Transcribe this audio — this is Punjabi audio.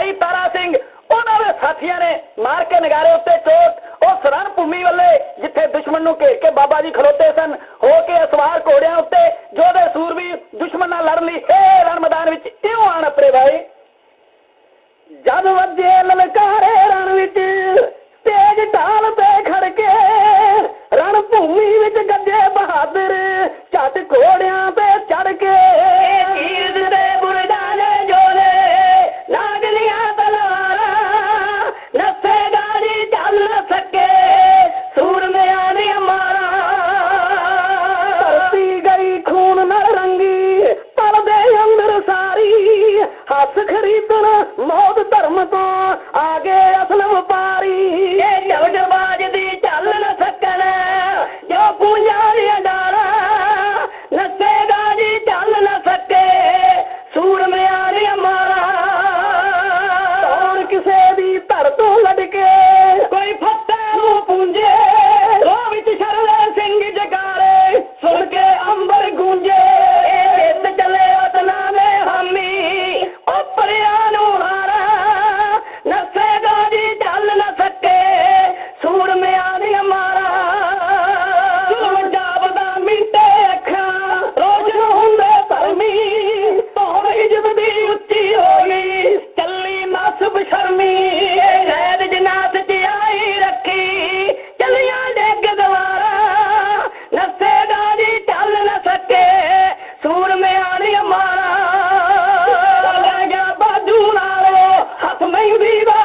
ਭਾਈ ਤਾਰਾ ਸਿੰਘ, ਉਹਨਾਂ ਦੇ ਸਾਥੀਆਂ ਨੇ ਮਾਰ ਕੇ ਨਗਾਰੇ ਉੱਤੇ ਚੋਟ। ਉਸ ਰਣ ਭੂਮੀ ਵੱਲੇ, ਜਿੱਥੇ ਦੁਸ਼ਮਣ ਨੂੰ ਘੇਰ ਕੇ ਬਾਬਾ ਜੀ ਖਲੋਤੇ ਸਨ, ਹੋ ਕੇ ਅਸਵਾਰ ਘੋੜਿਆਂ ਉੱਤੇ, ਜੋਧੇ ਸੂਰਬੀਰ ਦੁਸ਼ਮਣ ਨਾਲ ਲੜਨ ਲਈ ਇਹ ਰਣ ਮੈਦਾਨ ਵਿੱਚ ਇਉਂ ਆਣ ਅਪਰੇ ਭਾਈ। ਜਦ ਵੱਜੇ ਲਲਕਾਰੇ Muslim body. Lady.